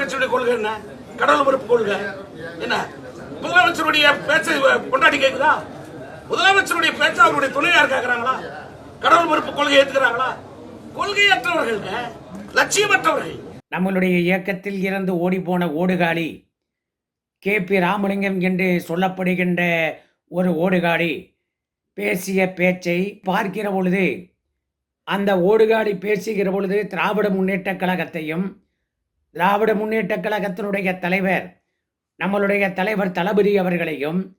கட்சியுடைய கொள்கை என்ன? கடவுள் பொறுப்பு கொள்கை. என்ன? முதலமைச்சருடைய பேச்சை கொண்டாடி கேக்குதா? முதலமைச்சருடைய பேச்சை அவருடைய துணையார் கேட்கிறாங்களா கடவுள் பொறுப்பு கொள்கை ஏத்துக்கிறாங்களா? கொள்கையற்றவர்களுங்க லட்சியமற்றவர்கள். நம்மளுடைய இயக்கத்தில் இருந்து ஓடிப்போன ஓடுகாலி கே பி ராமலிங்கம் என்று சொல்லப்படுகின்ற ஒரு ஓடுகாடி பேசிய பேச்சை பார்க்கிற பொழுது அந்த ஓடுகாடி பேசுகிற பொழுது திராவிட முன்னேற்றக் கழகத்தையும் திராவிட முன்னேற்றக் கழகத்தினுடைய தலைவர் நம்மளுடைய தலைவர் தளபதி அவர்களையும்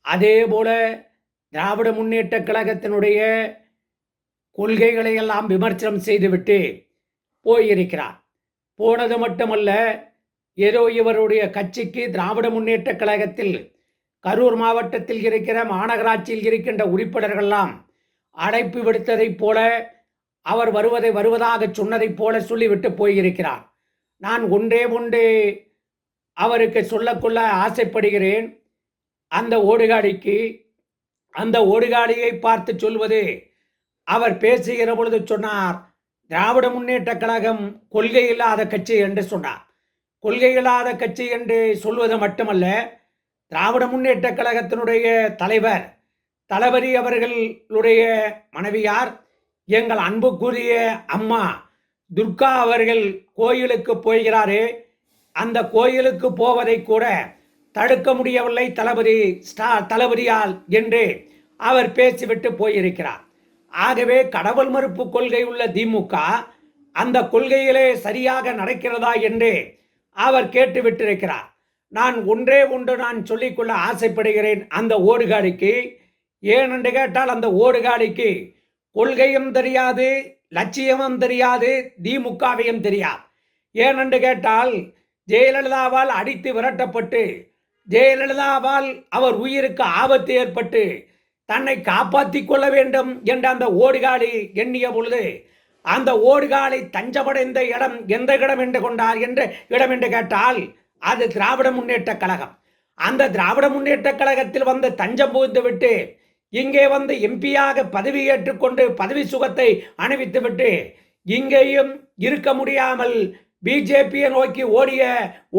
அதே போல திராவிட முன்னேற்றக் கழகத்தினுடைய கொள்கைகளை எல்லாம் விமர்சனம் செய்துவிட்டு போயிருக்கிறார். போனது மட்டுமல்ல ஏதோ இவருடைய கட்சிக்கு திராவிட முன்னேற்றக் கழகத்தில் கரூர் மாவட்டத்தில் இருக்கிற மாநகராட்சியில் இருக்கின்ற உறுப்பினர்கள்லாம் அழைப்பு விடுத்ததைப் போல அவர் வருவதை வருவதாக சொன்னதைப் போல சொல்லிவிட்டு போயிருக்கிறார். நான் ஒன்றே ஒன்று அவருக்கு சொல்லக்கொள்ள ஆசைப்படுகிறேன். அந்த ஓடுகாடிக்கு அந்த ஓடுகாடியை பார்த்து சொல்வது அவர் பேசுகிற பொழுது சொன்னார் திராவிட முன்னேற்ற கழகம் கொள்கை இல்லாத கட்சி என்று சொன்னார். கொள்கை இல்லாத கட்சி என்று சொல்வது மட்டுமல்ல திராவிட முன்னேற்ற கழகத்தினுடைய தலைவர் தளபதி அவர்களுடைய மனைவியார் எங்கள் அன்புக்குரிய அம்மா துர்கா அவர்கள் கோயிலுக்கு போகிறாரே அந்த கோயிலுக்கு போவதை கூட தடுக்க முடியவில்லை. தளபதி ஸ்டா தளபதியால் என்று அவர் பேசிவிட்டு போயிருக்கிறார். ஆகவே கடவுள் மறுப்பு கொள்கை உள்ள திமுக அந்த கொள்கையிலே சரியாக நடக்கிறதா என்று அவர் கேட்டுவிட்டிருக்கிறார். நான் ஒன்றே ஒன்று நான் சொல்லிக்கொள்ள ஆசைப்படுகிறேன். அந்த ஓடுகாடிக்கு ஏனென்று கேட்டால் அந்த ஓடுகாடிக்கு கொள்கையும் தெரியாது லட்சியமும் தெரியாது திமுகவையும் தெரியாது. ஏனென்று கேட்டால் ஜெயலலிதாவால் அடித்து விரட்டப்பட்டு ஜெயலலிதாவால் அவர் உயிருக்கு ஆபத்து ஏற்பட்டு தன்னை காப்பாற்றிக் கொள்ள வேண்டும் என்ற அந்த ஓடுகாலி எண்ணிய பொழுது அந்த ஓடுகாலை தஞ்சமடைந்த இடம் எந்த இடம் என்று கொண்டார் என்று இடம் என்று கேட்டால் அது திராவிட முன்னேற்ற கழகம். அந்த திராவிட முன்னேற்ற கழகத்தில் வந்து தஞ்சம் புகுந்து விட்டு இங்கே வந்து எம்பியாக பதவி ஏற்றுக்கொண்டு பதவி சுகத்தை அணிவித்துவிட்டு இங்கேயும் இருக்க முடியாமல் பிஜேபியை நோக்கி ஓடிய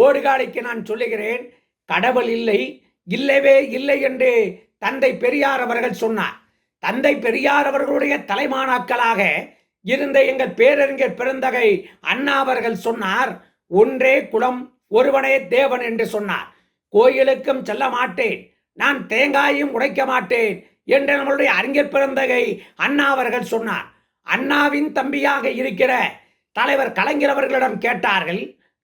ஓடுகாலிக்கு நான் சொல்லுகிறேன் கடவுள் இல்லை இல்லவே இல்லை என்று தந்தை பெரியார் அவர்கள் சொன்னார். தந்தை பெரியார் அவர்களுடைய தலைமானாக்களாக இருந்த எங்கள் பேரறிஞர் பெருந்தகை அண்ணா அவர்கள் சொன்னார் ஒன்றே குலம் ஒருவனே தேவன் என்று சொன்னார். கோயிலுக்கும் செல்ல மாட்டேன் நான் தேங்காயும் உடைக்க மாட்டேன் என்று நம்மளுடைய அறிஞர் பிறந்தகை அண்ணா அவர்கள் சொன்னார். அண்ணாவின் தம்பியாக இருக்கிற தலைவர் கலைஞர் அவர்களிடம் கேட்டார்கள்.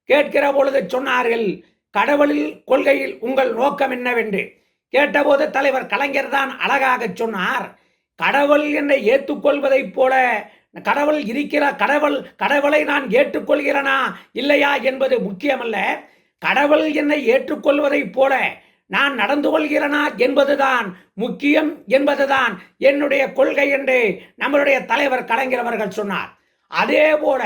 கேட்கிற பொழுது சொன்னார்கள் கடவுளில் கொள்கையில் உங்கள் நோக்கம் என்னவென்று? கேட்டபோது தலைவர் கலைஞர் தான் அழகாக சொன்னார். கடவுள் என்னை ஏற்றுக்கொள்வதைப் போல கடவுள் இருக்கிற கடவுள் கடவுளை நான் ஏற்றுக்கொள்கிறனா இல்லையா என்பது முக்கியமல்ல. கடவுள் என்னை ஏற்றுக்கொள்வதைப் போல நான் நடந்து கொள்கிறனா என்பதுதான் முக்கியம் என்பதுதான் என்னுடைய கொள்கை என்று நம்மளுடைய தலைவர் கலைஞர் அவர்கள் சொன்னார். அதே போல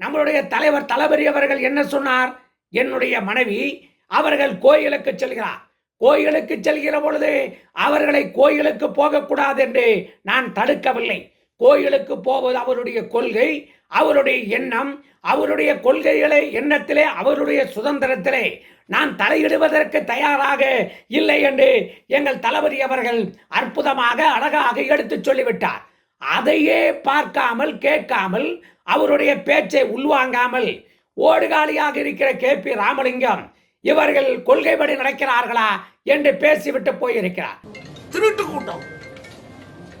நம்மளுடைய தலைவர் தளபதி அவர்கள் என்ன சொன்னார்? என்னுடைய மனைவி அவர்கள் கோயிலுக்கு செல்கிறார். கோயிலுக்கு செல்கிற பொழுது அவர்களை கோயிலுக்கு போகக்கூடாது என்று நான் தடுக்கவில்லை. கோயிலுக்கு போவது அவருடைய கொள்கை அவருடைய எண்ணம் அவருடைய கொள்கைகளை எண்ணத்திலே அவருடைய சுதந்திரத்திலே நான் தலையிடுவதற்கு தயாராக இல்லை என்று எங்கள் தளபதி அவர்கள் அற்புதமாக அழகாக எடுத்துச் சொல்லிவிட்டார். அதையே பார்க்காமல் கேட்காமல் அவருடைய பேச்சை உள்வாங்காமல் ஓடுகாலியாக இருக்கிற கே. பி. ராமலிங்கம் இவர்கள் கொள்கைப்படி நடக்கிறார்களா என்று பேசிவிட்டு போயிருக்கிறார். திருட்டு கூட்டம்.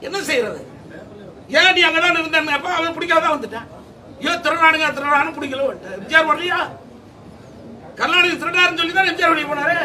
என்ன செய்யறது? ஏன் நீ அங்கதான் இருந்தேன் அப்போ அவன் பிடிக்காதான் வந்துட்டேன். ஐயோ திருநாடுங்க திருநாடு பிடிக்கல வந்துட்டேன். எம்ஜிஆர் வரலையா கருணாநிதி திருநாடுன்னு சொல்லி தான் எம்ஜிஆர் வெளியே போனாரு.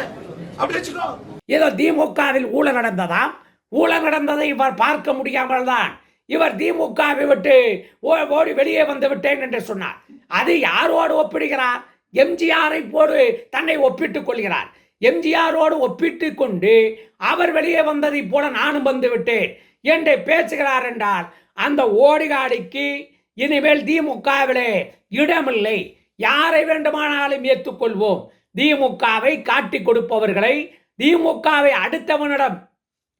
அப்படி வச்சுக்கோ. ஏதோ திமுகவில் ஊழல் நடந்ததாம். ஊழல் நடந்ததை இவர் பார்க்க முடியாமல் தான் இவர் திமுகவை விட்டு ஓ- ஓடி வெளியே வந்து விட்டேன் என்று சொன்னார். அது யாரோடு ஒப்பிடுகிறார்? எம்ஜிஆரை போடு தன்னை ஒப்பிட்டுக் கொள்கிறார். எம்ஜிஆரோடு ஒப்பிட்டு கொண்டு அவர் வெளியே வந்ததைப் போல நானும் வந்து விட்டேன். என்று பேசுகிறார் என்றால் அந்த ஓடிகாடிக்கு இனிமேல் திமுகவிலே இடமில்லை. யாரை வேண்டுமானாலும் ஏற்றுக்கொள்வோம். திமுகவை காட்டி கொடுப்பவர்களை திமுகவை அடுத்தவனிடம்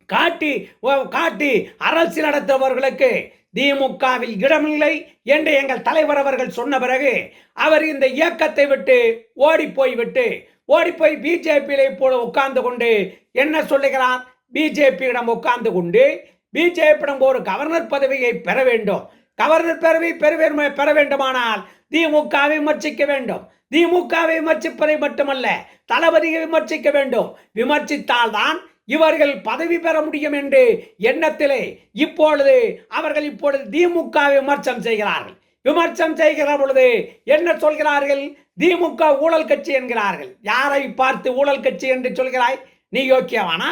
காட்டி ஓ- காட்டி அரசு நடத்துபவர்களுக்கு திமுகவில் இடமில்லை என்று எங்கள் தலைவர் அவர்கள் சொன்ன பிறகு அவர் இந்த இயக்கத்தை விட்டு ஓடிப்போய் விட்டு ஓடிப்போய் பிஜேபியிலே போல உட்கார்ந்து கொண்டு என்ன சொல்லுகிறார்? பிஜேபியிடம் உட்கார்ந்து கொண்டு பிஜேபியிடம் ஒரு கவர்னர் பதவியை பெற வேண்டும். கவர்னர் பதவி பெற பெற வேண்டுமானால் திமுகவை விமர்சிக்க வேண்டும். திமுகவை விமர்சிப்பதை மட்டுமல்ல தளபதியை விமர்சிக்க வேண்டும். விமர்சித்தால் தான் இவர்கள் பதவி பெற முடியும் என்று எண்ணத்திலே இப்பொழுது அவர்கள் இப்பொழுது திமுக விமர்சனம் செய்கிறார்கள். விமர்சனம் செய்கிற பொழுது என்ன சொல்கிறார்கள்? திமுக ஊழல் கட்சி என்கிறார்கள். யாரை பார்த்து ஊழல் கட்சி என்று சொல்கிறாய்? நீ யோக்கியவானா?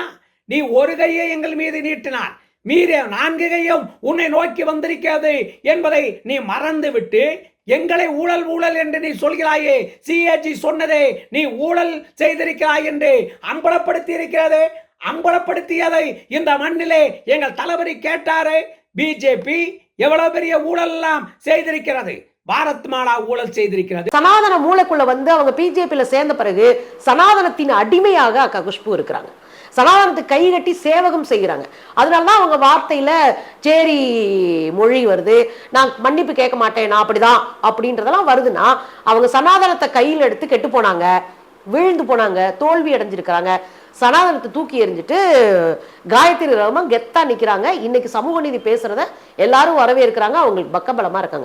நீ ஒரு கையை எங்கள் மீது நீட்டினார் மீறிய நான்கு கையும் உன்னை நோக்கி வந்திருக்கிறது என்பதை நீ மறந்துவிட்டு எங்களை ஊழல் ஊழல் என்று நீ சொல்கிறாயே சிஏஜி சொன்னதே நீ ஊழல் செய்திருக்கிறாய் என்று அம்பலப்படுத்தி இருக்கிறது அம்பலப்படுத்தியதை இந்த மண்ணிலே எங்கள் தளபதி கேட்டாரே. பிஜேபி எவ்வளவு பெரிய ஊழல் எல்லாம் செய்திருக்கிறது. பாரத் மாலா ஊழல் செய்திருக்கிறது. சனாதன மூளைக்குள்ள வந்து அவங்க பிஜேபியில சேர்ந்த பிறகு சனாதனத்தின் அடிமையாக அக்கா குஷ்பு இருக்கிறாங்க. சனாதனத்துக்கு கை கட்டி சேவகம் செய்கிறாங்க. அதனால தான் அவங்க வார்த்தையில சேரி மொழி வருது நான் மன்னிப்பு கேட்க மாட்டேன் நான் அப்படிதான் அப்படின்றதெல்லாம் வருதுன்னா அவங்க சனாதனத்தை கையில் எடுத்து கெட்டு போனாங்க விழுந்து போனாங்க தோல்வி அடைஞ்சிருக்கிறாங்க. சனாதனத்தை தூக்கி எறிஞ்சிட்டு காயத்ரி ரகமா கெத்தா நிக்கிறாங்க. இன்னைக்கு சமூக நீதி பேசுறத எல்லாரும் வரவேற்கிறாங்க. அவங்களுக்கு பக்கபலமா இருக்காங்க.